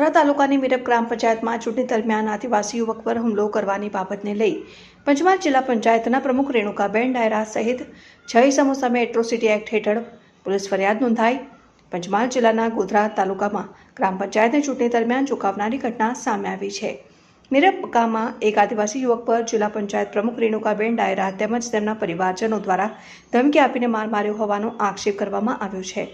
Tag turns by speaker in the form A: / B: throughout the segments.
A: ગોધરા તાલુકાની મીરપ ગ્રામ પંચાયતમાં ચૂંટણી દરમિયાન આદિવાસી યુવક પર હુમલો કરવાની બાબતને લઈ પંચમહાલ જિલ્લા પંચાયતના પ્રમુખ રેણુકાબેન ડાયરા સહિત છ ઇસમો સામે એટ્રોસિટી એક્ટ હેઠળ પોલીસ ફરિયાદ નોંધાઈ. પંચમહાલ જિલ્લાના ગોધરા તાલુકામાં ગ્રામ પંચાયતની ચૂંટણી દરમિયાન ચોંકાવનારી ઘટના સામે આવી છે. મીરપ ગામમાં એક આદિવાસી યુવક પર જિલ્લા પંચાયત પ્રમુખ રેણુકાબેન ડાયરા તેમજ તેમના પરિવારજનો દ્વારા ધમકી આપીને માર માર્યો હોવાનો આક્ષેપ કરવામાં આવ્યો છે.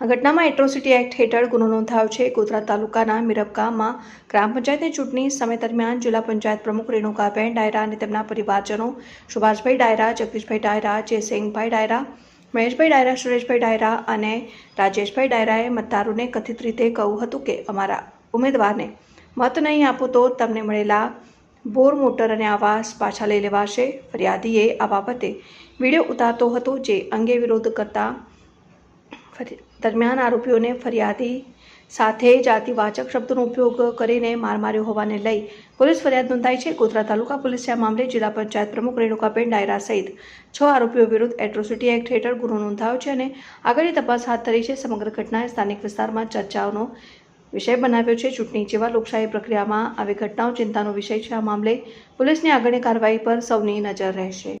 A: આ ઘટનામાં એટ્રોસિટી એક્ટ હેઠળ ગુનો નોંધાયો છે. ગોધરા તાલુકાના મીરબ ગ્રામ પંચાયતની ચૂંટણી સમય દરમિયાન જિલ્લા પંચાયત પ્રમુખ રેણુકાબેન ડાયરા અને તેમના પરિવારજનો સુભાષભાઈ ડાયરા, જગદીશભાઈ ડાયરા, જયસિંહભાઈ ડાયરા, મહેશભાઈ ડાયરા, સુરેશભાઈ ડાયરા અને રાજેશભાઈ ડાયરાએ મતદારોને કથિત રીતે કહ્યું હતું કે અમારા ઉમેદવારને મત નહીં આપો તો તમને મળેલા બોર, મોટર અને આવાસ પાછા લઈ લેવાશે. ફરિયાદીએ આ બાબતે વીડિયો ઉતારતો હતો, જે અંગે વિરોધ કરતા દરમિયાન આરોપીઓને ફરિયાદી સાથે જાતિવાચક શબ્દોનો ઉપયોગ કરીને માર માર્યો હોવાને લઈ પોલીસ ફરિયાદ નોંધાઈ છે. ગોધરા તાલુકા પોલીસે આ મામલે જિલ્લા પંચાયત પ્રમુખ રેણુકાબેન ડાયરા સહિત છ આરોપીઓ વિરુદ્ધ એટ્રોસિટી એક્ટ હેઠળ ગુનો નોંધાયો છે અને આગળની તપાસ હાથ ધરી છે. સમગ્ર ઘટનાએ સ્થાનિક વિસ્તારમાં ચર્ચાઓનો વિષય બનાવ્યો છે. ચૂંટણી જેવા લોકશાહી પ્રક્રિયામાં આવી ઘટનાઓ ચિંતાનો વિષય છે. આ મામલે પોલીસની આગળની કાર્યવાહી પર સૌની નજર રહેશે.